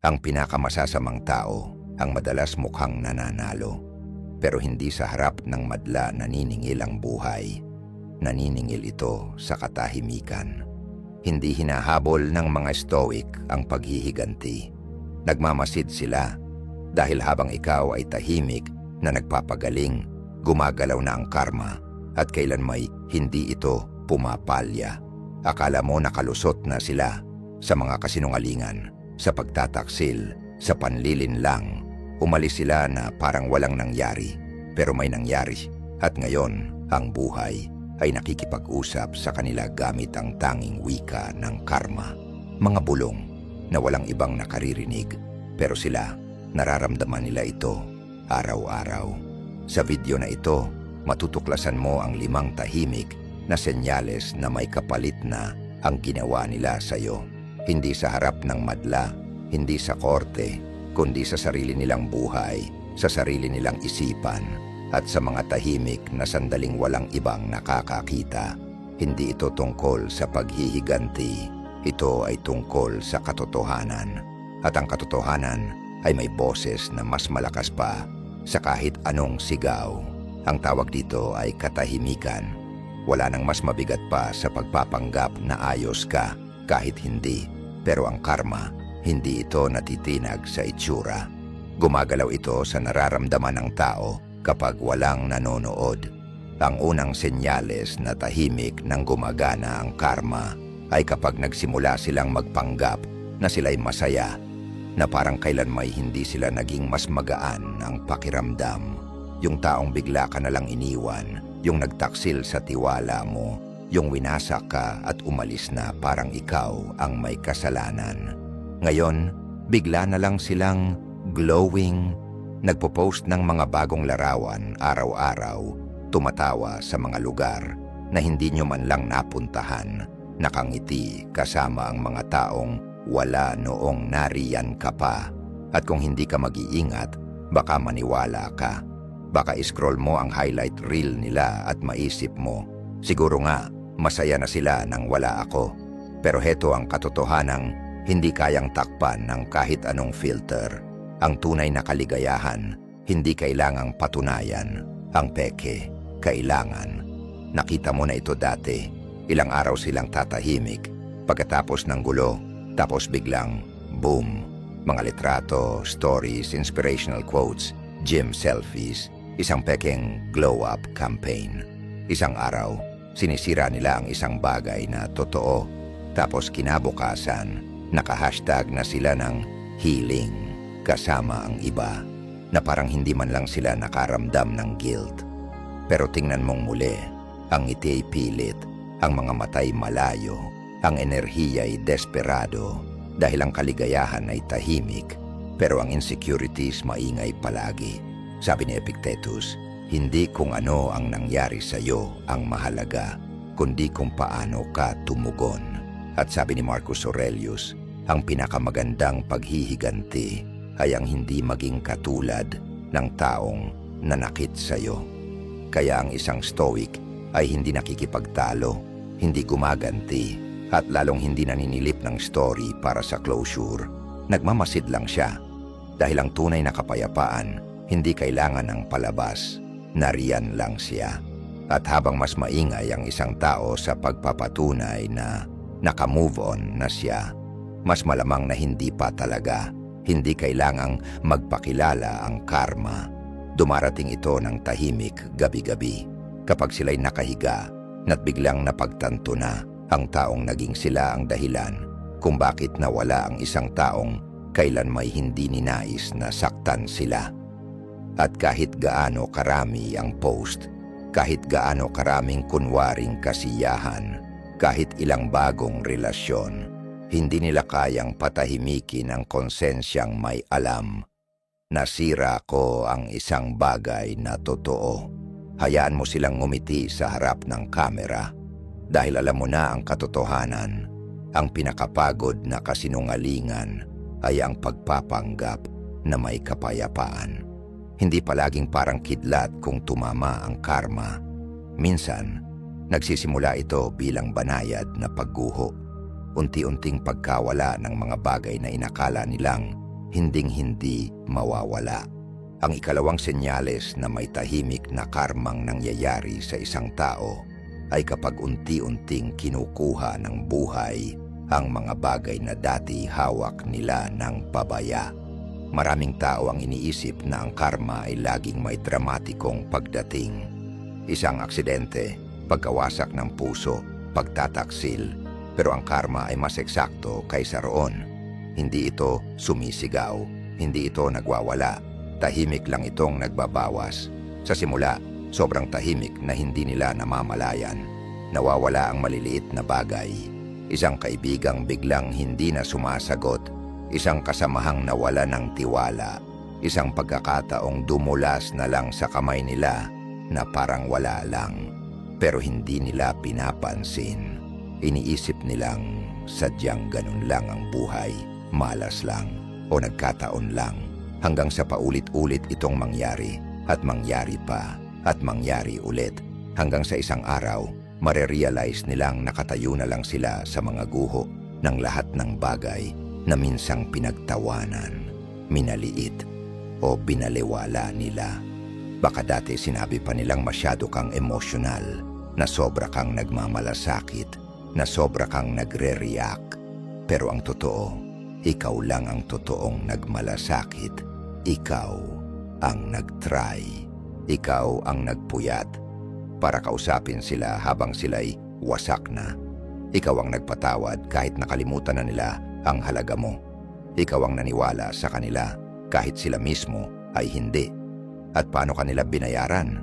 Ang pinakamasasamang tao ang madalas mukhang nananalo. Pero hindi sa harap ng madla naniningil ang buhay. Naniningil ito sa katahimikan. Hindi hinahabol ng mga stoic ang paghihiganti. Nagmamasid sila dahil habang ikaw ay tahimik na nagpapagaling, gumagalaw na ang karma at kailan may hindi ito pumapalya. Akala mo nakalusot na sila sa mga kasinungalingan, sa pagtataksil, sa panlilin lang. Umalis sila na parang walang nangyari, pero may nangyari. At ngayon, ang buhay ay nakikipag-usap sa kanila gamit ang tanging wika ng karma. Mga bulong na walang ibang nakaririnig, pero sila nararamdaman nila ito araw-araw. Sa video na ito, matutuklasan mo ang limang tahimik na senyales na may kapalit na ang ginawa nila sa iyo. Hindi sa harap ng madla, hindi sa korte, kundi sa sarili nilang buhay, sa sarili nilang isipan, at sa mga tahimik na sandaling walang ibang nakakakita. Hindi ito tungkol sa paghihiganti, ito ay tungkol sa katotohanan. At ang katotohanan ay may boses na mas malakas pa sa kahit anong sigaw. Ang tawag dito ay katahimikan. Wala nang mas mabigat pa sa pagpapanggap na ayos ka kahit hindi. Pero ang karma, hindi ito natitinag sa itsura. Gumagalaw ito sa nararamdaman ng tao kapag walang nanonood. Ang unang senyales na tahimik ng gumagana ang karma ay kapag nagsimula silang magpanggap na sila'y masaya, na parang kailan may hindi sila naging mas magaan ang pakiramdam. Yung taong bigla ka nalang iniwan, yung nagtaksil sa tiwala mo, yung winasak ka at umalis na parang ikaw ang may kasalanan. Ngayon, bigla na lang silang glowing, nagpo-post ng mga bagong larawan araw-araw, tumatawa sa mga lugar na hindi nyo man lang napuntahan, nakangiti kasama ang mga taong wala noong nariyan ka pa. At kung hindi ka mag-iingat, baka maniwala ka. Baka scroll mo ang highlight reel nila at maisip mo, siguro nga, masaya na sila nang wala ako. Pero heto ang katotohanang hindi kayang takpan ng kahit anong filter. Ang tunay na kaligayahan, hindi kailangang patunayan. Ang peke, kailangan. Nakita mo na ito dati. Ilang araw silang tatahimik. Pagkatapos ng gulo, tapos biglang, boom. Mga litrato, stories, inspirational quotes, gym selfies, isang pekeng glow-up campaign. Isang araw, sinisira nila ang isang bagay na totoo. Tapos kinabukasan, naka-hashtag na sila ng healing kasama ang iba na parang hindi man lang sila nakaramdam ng guilt. Pero tingnan mong muli, ang ngiti pilit, ang mga matay malayo, ang enerhiya ay desperado dahil ang kaligayahan ay tahimik pero ang insecurities maingay palagi. Sabi ni Epictetus, hindi kung ano ang nangyari sa iyo ang mahalaga, kundi kung paano ka tumugon. At sabi ni Marcus Aurelius, ang pinakamagandang paghihiganti ay ang hindi maging katulad ng taong nanakit sa iyo. Kaya ang isang stoic ay hindi nakikipagtalo, hindi gumaganti, at lalong hindi naninilip ng story para sa closure. Nagmamasid lang siya dahil ang tunay na kapayapaan hindi kailangan ng palabas, nariyan lang siya. At habang mas maingay ang isang tao sa pagpapatunay na nakamove on na siya, mas malamang na hindi pa talaga, hindi kailangang magpakilala ang karma. Dumarating ito ng tahimik gabi-gabi kapag sila'y nakahiga na't biglang napagtanto na ang taong naging sila ang dahilan kung bakit nawala ang isang taong kailan may hindi ninais na saktan sila. At kahit gaano karami ang post, kahit gaano karaming kunwaring kasiyahan, kahit ilang bagong relasyon, hindi nila kayang patahimikin ang konsensyang may alam. Nasira ko ang isang bagay na totoo. Hayaan mo silang ngumiti sa harap ng kamera dahil alam mo na ang katotohanan. Ang pinakapagod na kasinungalingan ay ang pagpapanggap na may kapayapaan. Hindi palaging parang kidlat kung tumama ang karma. Minsan, nagsisimula ito bilang banayad na pagguho. Unti-unting pagkawala ng mga bagay na inakala nilang hinding-hindi mawawala. Ang ikalawang senyales na may tahimik na karmang nangyayari sa isang tao ay kapag unti-unting kinukuha ng buhay ang mga bagay na dati hawak nila ng pabaya. Maraming tao ang iniisip na ang karma ay laging may dramatikong pagdating. Isang aksidente, pagkawasak ng puso, pagtataksil, pero ang karma ay mas eksakto kaysa roon. Hindi ito sumisigaw, hindi ito nagwawala. Tahimik lang itong nagbabawas. Sa simula, sobrang tahimik na hindi nila namamalayan. Nawawala ang maliliit na bagay. Isang kaibigang biglang hindi na sumasagot. Isang kasamahang nawala ng tiwala. Isang pagkakataong dumulas na lang sa kamay nila na parang wala lang. Pero hindi nila pinapansin. Iniisip nilang sadyang ganun lang ang buhay, malas lang o nagkataon lang hanggang sa paulit-ulit itong mangyari at mangyari pa at mangyari ulit hanggang sa isang araw marerealize nilang nakatayo na lang sila sa mga guho ng lahat ng bagay na minsang pinagtawanan, minaliit o binaliwala nila. Baka dati sinabi pa nilang masyado kang emosyonal, na sobra kang nagmamalasakit, na sobra kang nagre-react. Pero ang totoo, ikaw lang ang totoong nagmalasakit. Ikaw ang nagtry. Ikaw ang nagpuyat para kausapin sila habang sila'y wasak na. Ikaw ang nagpatawad kahit nakalimutan na nila ang halaga mo. Ikaw ang naniwala sa kanila kahit sila mismo ay hindi. At paano kanila binayaran?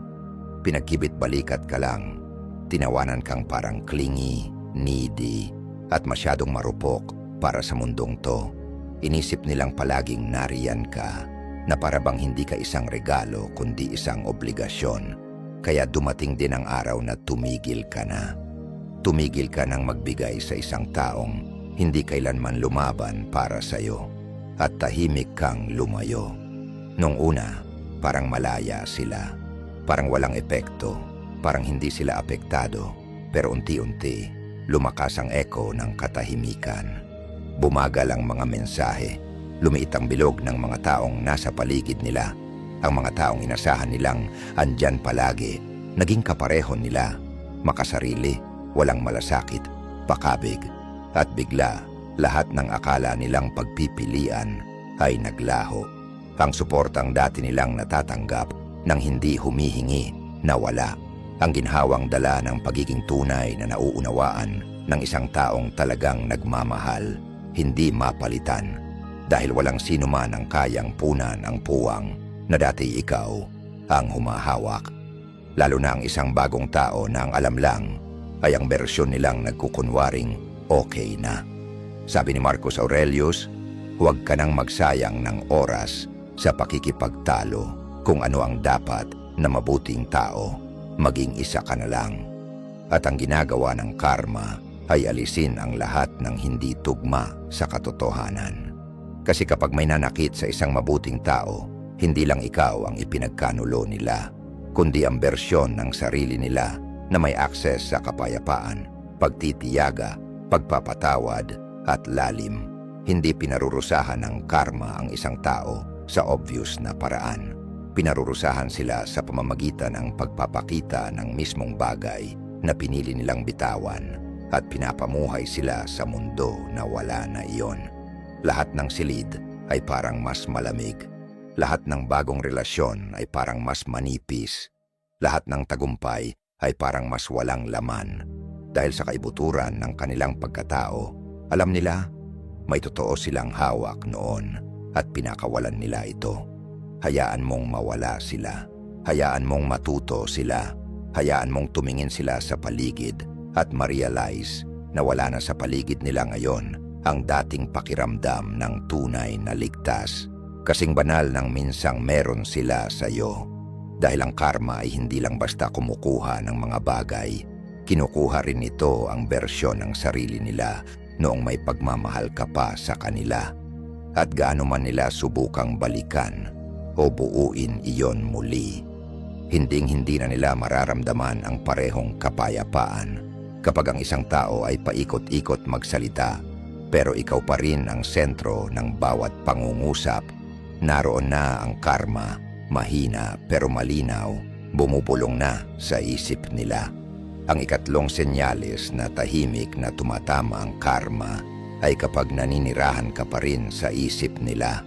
Pinagkibit balikat ka lang. Tinawanan kang parang clingy, needy, at masyadong marupok para sa mundong to. Inisip nilang palaging nariyan ka na para bang hindi ka isang regalo kundi isang obligasyon. Kaya dumating din ang araw na tumigil ka na. Tumigil ka ng magbigay sa isang taong hindi kailanman lumaban para sa'yo at tahimik kang lumayo. Nung una, parang malaya sila. Parang walang epekto. Parang hindi sila apektado. Pero unti-unti, lumakas ang eko ng katahimikan. Bumagal ang mga mensahe. Lumiit ang bilog ng mga taong nasa paligid nila. Ang mga taong inasahan nilang andyan palagi. Naging kapareho nila. Makasarili, walang malasakit, pakabig. At bigla, lahat ng akala nilang pagpipilian ay naglaho. Ang suportang dati nilang natatanggap nang hindi humihingi, nawala. Ang ginhawang dala ng pagiging tunay na nauunawaan ng isang taong talagang nagmamahal, hindi mapalitan. Dahil walang sino man ang kayang punan ang puwang na dati ikaw ang humahawak. Lalo na ang isang bagong tao na ang alam lang ay ang bersyon nilang nagkukunwaring okay na. Sabi ni Marcus Aurelius, huwag ka nang magsayang ng oras sa pakikipagtalo kung ano ang dapat na mabuting tao. Maging isa ka na lang. At ang ginagawa ng karma ay alisin ang lahat ng hindi tugma sa katotohanan. Kasi kapag may nanakit sa isang mabuting tao, hindi lang ikaw ang ipinagkanulo nila, kundi ang bersyon ng sarili nila na may akses sa kapayapaan, pagtitiyaga, pagpapatawad at lalim. Hindi pinarurusahan ng karma ang isang tao sa obvious na paraan. Pinarurusahan sila sa pamamagitan ng pagpapakita ng mismong bagay na pinili nilang bitawan at pinapamuhay sila sa mundo na wala na iyon. Lahat ng silid ay parang mas malamig. Lahat ng bagong relasyon ay parang mas manipis. Lahat ng tagumpay ay parang mas walang laman. Dahil sa kaibuturan ng kanilang pagkatao, alam nila may totoo silang hawak noon at pinakawalan nila ito. Hayaan mong mawala sila. Hayaan mong matuto sila. Hayaan mong tumingin sila sa paligid at ma-realize na wala na sa paligid nila ngayon ang dating pakiramdam ng tunay na ligtas. Kasing banal ng minsang meron sila sa iyo. Dahil ang karma ay hindi lang basta kumukuha ng mga bagay, kinukuha rin ito ang bersyon ng sarili nila noong may pagmamahal ka pa sa kanila. At gaano man nila subukang balikan o buuin iyon muli. Hinding-hindi na nila mararamdaman ang parehong kapayapaan kapag ang isang tao ay paikot-ikot magsalita pero ikaw pa rin ang sentro ng bawat pangungusap. Naroon na ang karma, mahina pero malinaw, bumubulong na sa isip nila. Ang ikatlong senyales na tahimik na tumatama ang karma ay kapag naninirahan ka pa rin sa isip nila.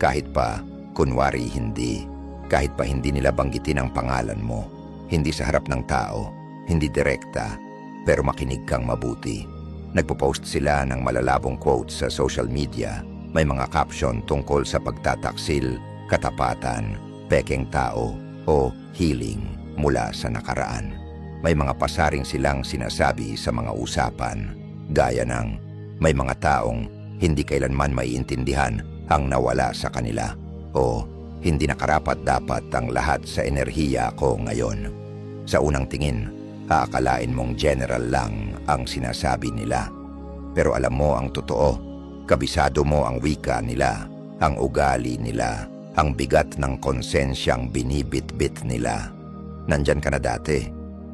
Kahit pa, kunwari hindi, kahit pa hindi nila banggitin ang pangalan mo, hindi sa harap ng tao, hindi direkta, pero makinig kang mabuti. Nagpo-post sila ng malalabong quotes sa social media. May mga caption tungkol sa pagtataksil, katapatan, pekeng tao, o healing mula sa nakaraan. May mga pasaring silang sinasabi sa mga usapan, gaya ng may mga taong hindi kailanman maiintindihan ang nawala sa kanila o hindi nakarapat dapat ang lahat sa enerhiya ko ngayon. Sa unang tingin, aakalain mong general lang ang sinasabi nila. Pero alam mo ang totoo, kabisado mo ang wika nila, ang ugali nila, ang bigat ng konsensyang binibit-bit nila. Nandyan ka na dati,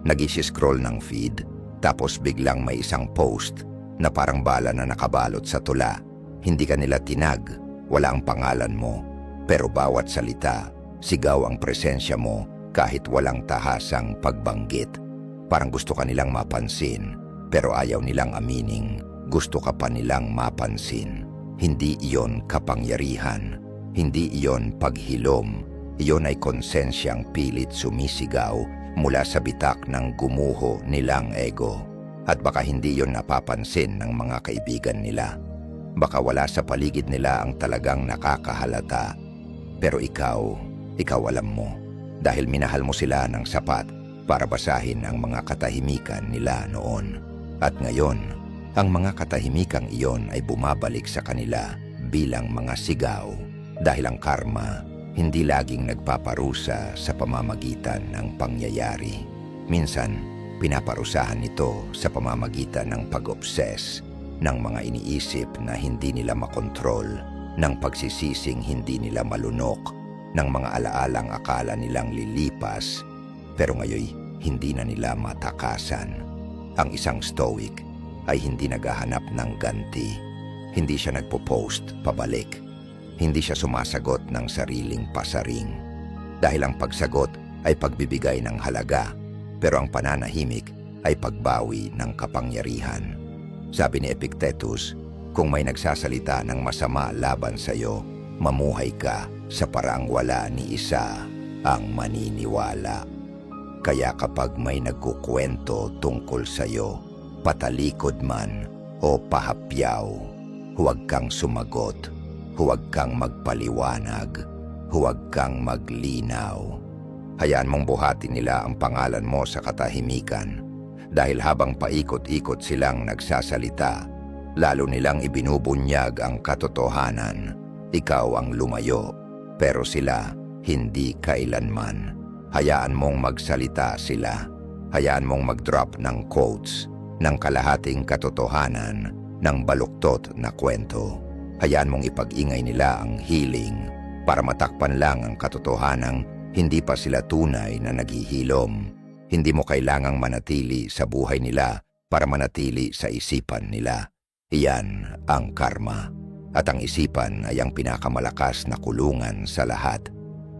nag-scroll ng feed, tapos biglang may isang post na parang bala na nakabalot sa tula. Hindi ka nila tinag, wala ang pangalan mo, pero bawat salita, sigaw ang presensya mo kahit walang tahasang pagbanggit. Parang gusto ka nilang mapansin, pero ayaw nilang amining gusto ka pa nilang mapansin. Hindi iyon kapangyarihan, hindi iyon paghilom, iyon ay konsensyang pilit sumisigaw mula sa bitak ng gumuho nilang ego. At baka hindi yon napapansin ng mga kaibigan nila. Baka wala sa paligid nila ang talagang nakakahalata. Pero ikaw, ikaw alam mo. Dahil minahal mo sila ng sapat para basahin ang mga katahimikan nila noon. At ngayon, ang mga katahimikang iyon ay bumabalik sa kanila bilang mga sigaw dahil ang karma hindi laging nagpaparusa sa pamamagitan ng pangyayari. Minsan, pinaparusahan nito sa pamamagitan ng pag-obses ng mga iniisip na hindi nila makontrol, ng pagsisising hindi nila malunok, ng mga alaalang akala nilang lilipas, pero ngayoy hindi na nila matakasan. Ang isang stoic ay hindi naghahanap ng ganti. Hindi siya nagpo-post pabalik. Hindi siya sumasagot ng sariling pasaring. Dahil ang pagsagot ay pagbibigay ng halaga, pero ang pananahimik ay pagbawi ng kapangyarihan. Sabi ni Epictetus, kung may nagsasalita ng masama laban sa iyo, mamuhay ka sa paraang wala ni isa ang maniniwala. Kaya kapag may nagkukwento tungkol sa iyo, patalikod man o pahapyaw, huwag kang sumagot, huwag kang magpaliwanag, huwag kang maglinaw. Hayaan mong buhatin nila ang pangalan mo sa katahimikan dahil habang paikot-ikot silang nagsasalita, lalo nilang ibinubunyag ang katotohanan. Ikaw ang lumayo, pero sila hindi kailanman. Hayaan mong magsalita sila. Hayaan mong mag-drop ng quotes ng kalahating katotohanan ng baluktot na kwento. Hayaan mong ipag-ingay nila ang healing para matakpan lang ang katotohanang hindi pa sila tunay na naghihilom. Hindi mo kailangang manatili sa buhay nila para manatili sa isipan nila. Iyan ang karma. At ang isipan ay ang pinakamalakas na kulungan sa lahat,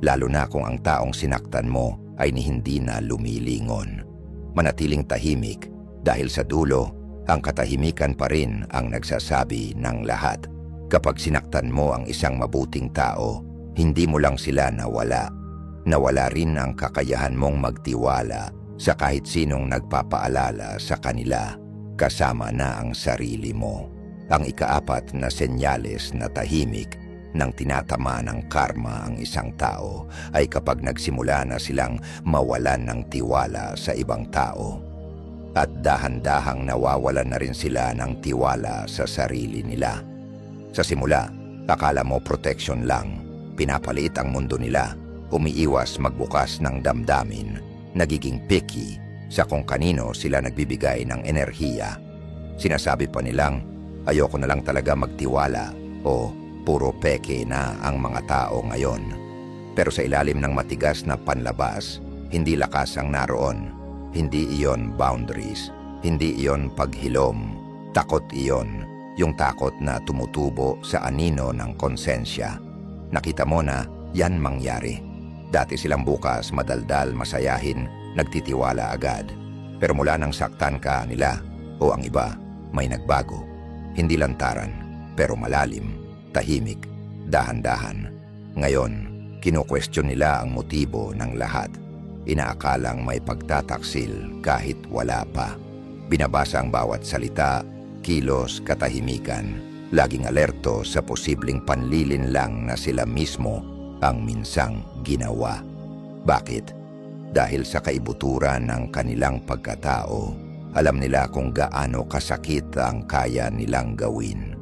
lalo na kung ang taong sinaktan mo ay ni hindi na lumilingon. Manatiling tahimik dahil sa dulo, ang katahimikan pa rin ang nagsasabi ng lahat. Kapag sinaktan mo ang isang mabuting tao, hindi mo lang sila nawala. Nawala rin ang kakayahan mong magtiwala sa kahit sinong nagpapaalala sa kanila, kasama na ang sarili mo. Ang ikaapat na senyales na tahimik nang tinatama ng karma ang isang tao ay kapag nagsimula na silang mawalan ng tiwala sa ibang tao at dahan-dahang nawawalan na rin sila ng tiwala sa sarili nila. Sa simula, akala mo protection lang, pinapaliit ang mundo nila, umiiwas magbukas ng damdamin, nagiging picky sa kung kanino sila nagbibigay ng enerhiya. Sinasabi pa nilang, ayoko na lang talaga magtiwala o puro peke na ang mga tao ngayon. Pero sa ilalim ng matigas na panlabas, hindi lakas ang naroon hindi iyon boundaries, hindi iyon paghilom, takot iyon, Yung takot na tumutubo sa anino ng konsensya. Nakita mo na yan mangyari. Dati silang bukas, madaldal, masayahin, nagtitiwala agad. Pero mula nang saktan ka nila o ang iba, may nagbago. Hindi lantaran, pero malalim, tahimik, dahan-dahan. Ngayon, kino-question nila ang motibo ng lahat. Inaakalang may pagtataksil kahit wala pa. Binabasa ang bawat salita, kilos, katahimikan. Laging alerto sa posibleng panlilin lang na sila mismo ang minsang ginawa. Bakit? Dahil sa kaibuturan ng kanilang pagkatao, alam nila kung gaano kasakit ang kaya nilang gawin.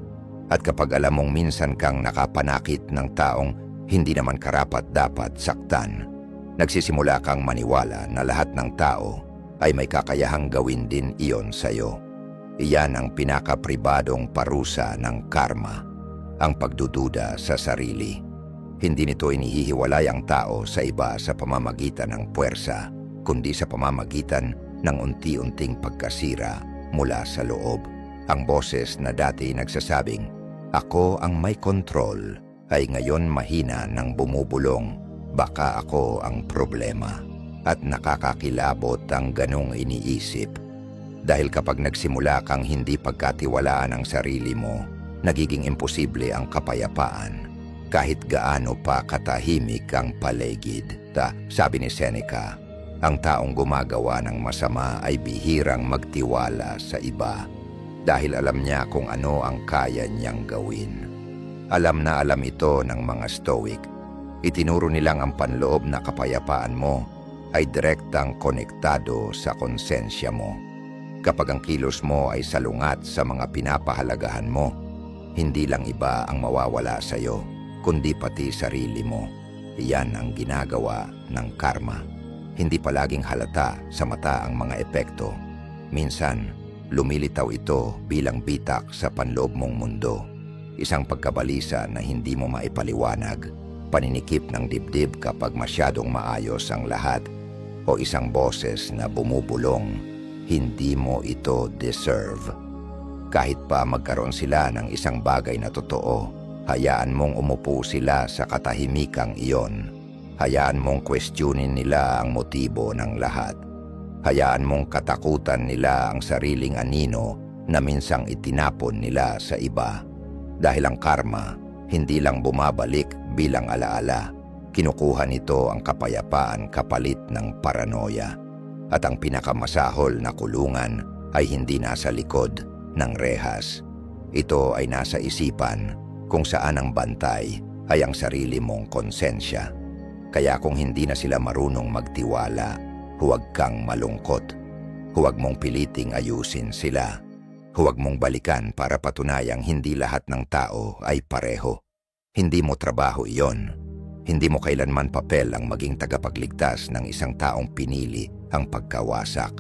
At kapag alam mong minsan kang nakapanakit ng taong hindi naman karapat dapat saktan, nagsisimula kang maniwala na lahat ng tao ay may kakayahang gawin din iyon sa'yo. Iyan ang pinakapribadong parusa ng karma, ang pagdududa sa sarili. Hindi nito inihihiwalay ang tao sa iba sa pamamagitan ng puwersa, kundi sa pamamagitan ng unti-unting pagkasira mula sa loob. Ang boses na dati nagsasabing, Ako ang may kontrol, ay ngayon mahina ng bumubulong, baka ako ang problema. At nakakakilabot ang ganong iniisip. Dahil kapag nagsimula kang hindi pagkatiwalaan ang sarili mo, nagiging imposible ang kapayapaan. Kahit gaano pa katahimik ang paligid. Ta, sabi ni Seneca, ang taong gumagawa ng masama ay bihirang magtiwala sa iba dahil alam niya kung ano ang kaya niyang gawin. Alam na alam ito ng mga Stoic. Itinuro nilang ang panloob na kapayapaan mo ay direktang konektado sa konsensya mo. Kapag ang kilos mo ay salungat sa mga pinapahalagahan mo, hindi lang iba ang mawawala sa iyo, kundi pati sarili mo. Iyan ang ginagawa ng karma. Hindi palaging halata sa mata ang mga epekto. Minsan, lumilitaw ito bilang bitak sa panloob mong mundo. Isang pagkabalisa na hindi mo maipaliwanag. Paninikip ng dibdib kapag masyadong maayos ang lahat o isang boses na bumubulong, hindi mo ito deserve. Kahit pa magkaroon sila ng isang bagay na totoo, hayaan mong umupo sila sa katahimikang iyon. Hayaan mong questionin nila ang motibo ng lahat. Hayaan mong katakutan nila ang sariling anino na minsang itinapon nila sa iba. Dahil ang karma, hindi lang bumabalik bilang alaala, Kinukuha nito ang kapayapaan kapalit ng paranoia. At ang pinakamasahol na kulungan ay hindi nasa likod ng rehas. Ito ay nasa isipan kung saan ang bantay ay ang sarili mong konsensya. Kaya kung hindi na sila marunong magtiwala, huwag kang malungkot. Huwag mong piliting ayusin sila. Huwag mong balikan para patunayang hindi lahat ng tao ay pareho. Hindi mo trabaho iyon hindi mo kailanman papel ang maging tagapagligtas ng isang taong pinili ang pagkawasak.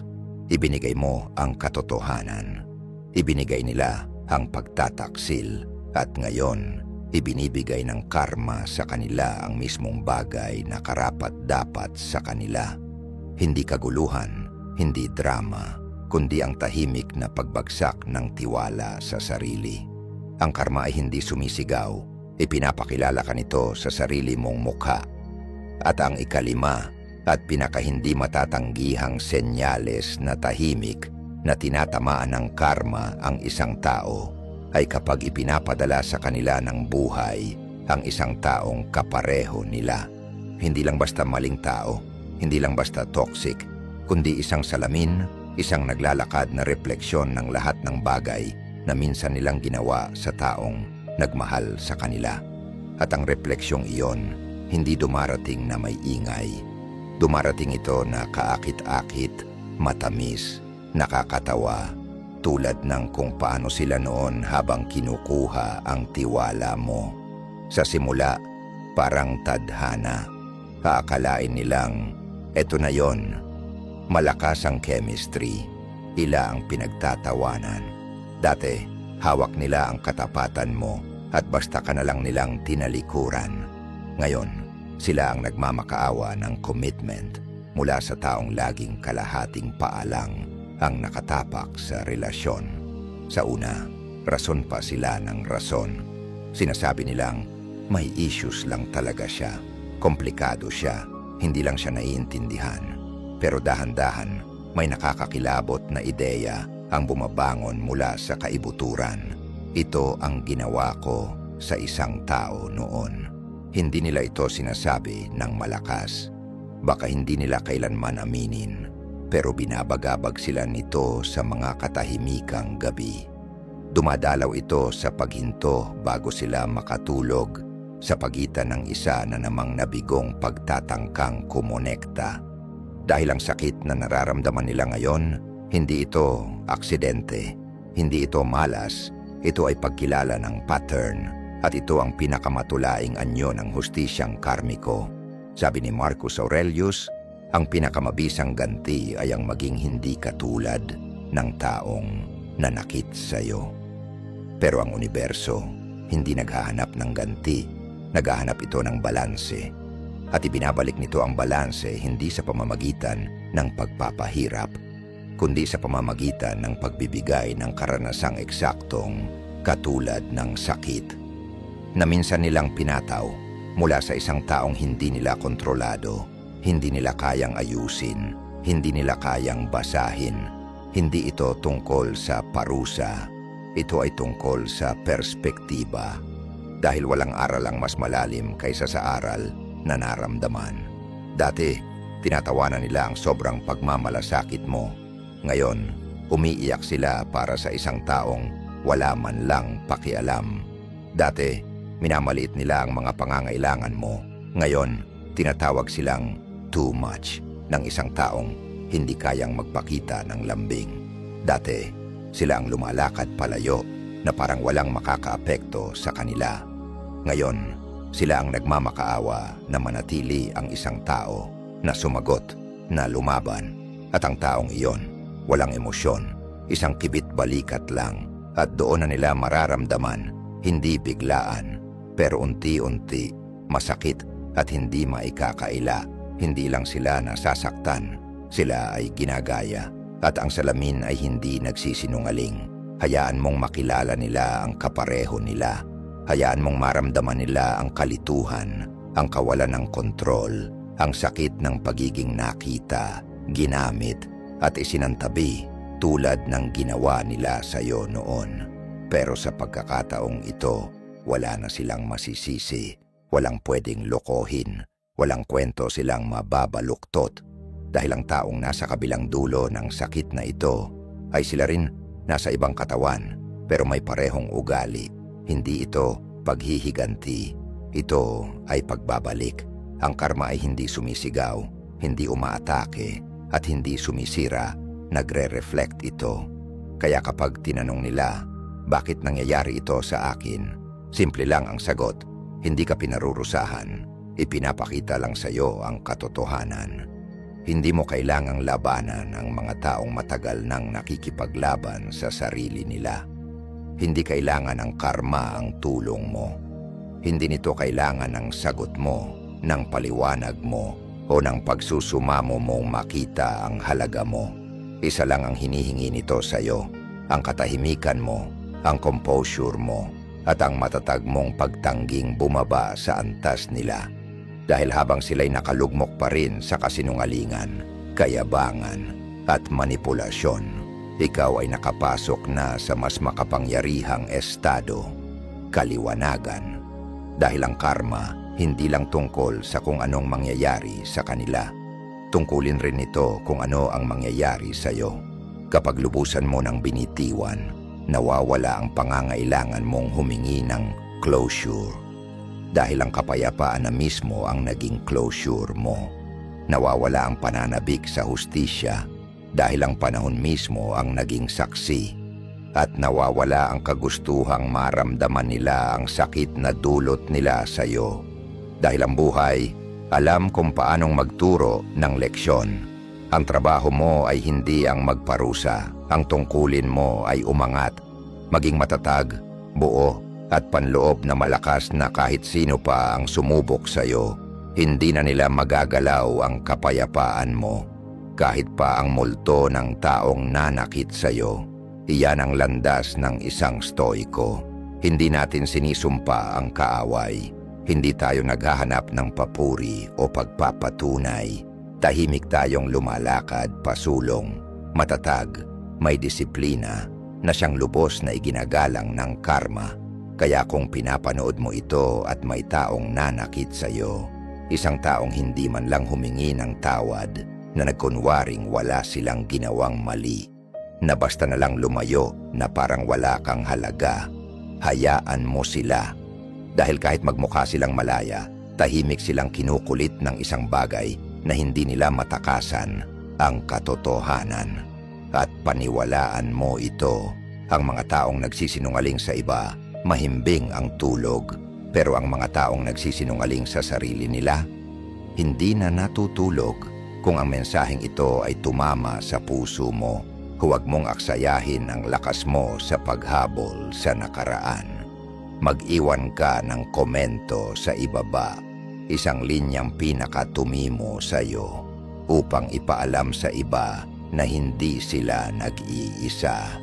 Ibinigay mo ang katotohanan. Ibinigay nila ang pagtataksil at ngayon ibinibigay ng karma sa kanila ang mismong bagay na karapat dapat sa kanila. Hindi kaguluhan, hindi drama, kundi ang tahimik na pagbagsak ng tiwala sa sarili. Ang karma ay hindi sumisigaw, Ipinapakilala ka nito sa sarili mong mukha. At ang ikalima at pinakahindi matatanggihang senyales na tahimik na tinatamaan ng karma ang isang tao ay kapag ipinapadala sa kanila ng buhay ang isang taong kapareho nila. Hindi lang basta maling tao, hindi lang basta toxic, kundi isang salamin, isang naglalakad na refleksyon ng lahat ng bagay na minsan nilang ginawa sa taong nagmahal sa kanila. At ang refleksyong iyon, hindi dumarating na may ingay. Dumarating ito na kaakit-akit, matamis, nakakatawa, tulad ng kung paano sila noon habang kinukuha ang tiwala mo. Sa simula, parang tadhana. Kaakalain nilang, eto na yon. Malakas ang chemistry. Ila ang pinagtatawanan. Dati, Hawak nila ang katapatan mo at basta ka na lang nilang tinalikuran. Ngayon, sila ang nagmamakaawa ng commitment mula sa taong laging kalahating paalang ang nakatapak sa relasyon. Sa una, rason pa sila ng rason. Sinasabi nilang may issues lang talaga siya. Komplikado siya, hindi lang siya naiintindihan. Pero dahan-dahan, may nakakakilabot na ideya ang bumabangon mula sa kaibuturan. Ito ang ginawa ko sa isang tao noon. Hindi nila ito sinasabi ng malakas. Baka hindi nila kailanman aminin, pero binabagabag sila nito sa mga katahimikang gabi. Dumadalaw ito sa paghinto bago sila makatulog sa pagitan ng isa na namang nabigong pagtatangkang kumonekta. Dahil ang sakit na nararamdaman nila ngayon, hindi ito aksidente, hindi ito malas, ito ay pagkilala ng pattern at ito ang pinakamatulaing anyo ng hustisyang karmiko. Sabi ni Marcus Aurelius, ang pinakamabisang ganti ay ang maging hindi katulad ng taong nanakit sa iyo. Pero ang universo, hindi naghahanap ng ganti, naghahanap ito ng balanse. At ibinabalik nito ang balanse hindi sa pamamagitan ng pagpapahirap, kundi sa pamamagitan ng pagbibigay ng karanasang eksaktong katulad ng sakit na minsan nilang pinataw mula sa isang taong hindi nila kontrolado, hindi nila kayang ayusin, hindi nila kayang basahin. Hindi ito tungkol sa parusa, ito ay tungkol sa perspektiba. Dahil walang aral ang mas malalim kaysa sa aral na naramdaman. Dati, tinatawanan nila ang sobrang pagmamalasakit mo. Ngayon, umiiyak sila para sa isang taong wala man lang pakialam. Dati, minamaliit nila ang mga pangangailangan mo. Ngayon, tinatawag silang too much ng isang taong hindi kayang magpakita ng lambing. Dati, sila ang lumalakad palayo na parang walang makakaapekto sa kanila. Ngayon, sila ang nagmamakaawa na manatili ang isang tao na sumagot, na lumaban. At ang taong iyon, walang emosyon, isang kibit balikat lang at doon na nila mararamdaman, hindi biglaan, pero unti-unti, masakit at hindi maikakaila. Hindi lang sila nasasaktan, sila ay ginagaya. At ang salamin ay hindi nagsisinungaling. Hayaan mong makilala nila ang kapareho nila. Hayaan mong maramdaman nila ang kalituhan, ang kawalan ng kontrol, ang sakit ng pagiging nakita, ginamit, at isinantabi tulad ng ginawa nila sa iyo noon. Pero sa pagkakataong ito, wala na silang masisisi, walang pwedeng lokohin, walang kwento silang mababaluktot dahil ang taong nasa kabilang dulo ng sakit na ito ay sila rin nasa ibang katawan pero may parehong ugali. Hindi ito paghihiganti, ito ay pagbabalik. Ang karma ay hindi sumisigaw, hindi umaatake at hindi sumisira, nagre-reflect ito. Kaya kapag tinanong nila, bakit nangyayari ito sa akin? Simple lang ang sagot, hindi ka pinarurusahan, ipinapakita lang sa iyo ang katotohanan. Hindi mo kailangang labanan ang mga taong matagal nang nakikipaglaban sa sarili nila. Hindi kailangan ng karma ang tulong mo. Hindi nito kailangan ng sagot mo, ng paliwanag mo, o ng pagsusumamo mong makita ang halaga mo. Isa lang ang hinihingi nito sa iyo, ang katahimikan mo, ang composure mo, at ang matatag mong pagtangging bumaba sa antas nila. Dahil habang sila'y nakalugmok pa rin sa kasinungalingan, kayabangan, at manipulasyon, ikaw ay nakapasok na sa mas makapangyarihang estado, kaliwanagan. Dahil ang karma hindi lang tungkol sa kung anong mangyayari sa kanila. Tungkulin rin nito kung ano ang mangyayari sa iyo. Kapag lubusan mo ng binitiwan, nawawala ang pangangailangan mong humingi ng closure. Dahil ang kapayapaan na mismo ang naging closure mo. Nawawala ang pananabik sa hustisya dahil ang panahon mismo ang naging saksi at nawawala ang kagustuhang maramdaman nila ang sakit na dulot nila sa iyo. Dahil ang buhay, alam kung paanong magturo ng leksyon. Ang trabaho mo ay hindi ang magparusa, ang tungkulin mo ay umangat, maging matatag, buo, at panloob na malakas na kahit sino pa ang sumubok sa iyo. Hindi na nila magagalaw ang kapayapaan mo kahit pa ang multo ng taong nanakit sa iyo Iyan ang landas ng isang stoiko. Hindi natin sinisumpa ang kaaway. Hindi tayo naghahanap ng papuri o pagpapatunay. Tahimik tayong lumalakad, pasulong, matatag, may disiplina, na siyang lubos na iginagalang ng karma. Kaya kung pinapanood mo ito at may taong nanakit sa iyo, isang taong hindi man lang humingi ng tawad na nagkunwaring wala silang ginawang mali, na basta na lang lumayo na parang wala kang halaga, hayaan mo sila. Dahil kahit magmukha silang malaya, tahimik silang kinukulit ng isang bagay na hindi nila matakasan ang katotohanan. At paniwalaan mo ito, ang mga taong nagsisinungaling sa iba, mahimbing ang tulog. Pero ang mga taong nagsisinungaling sa sarili nila, hindi na natutulog kung ang mensaheng ito ay tumama sa puso mo. Huwag mong aksayahin ang lakas mo sa paghabol sa nakaraan. Mag-iwan ka ng komento sa ibaba, isang linyang pinakatumimo sa iyo upang ipaalam sa iba na hindi sila nag-iisa.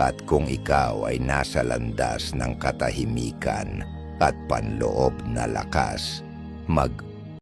At kung ikaw ay nasa landas ng katahimikan at panloob na lakas, mag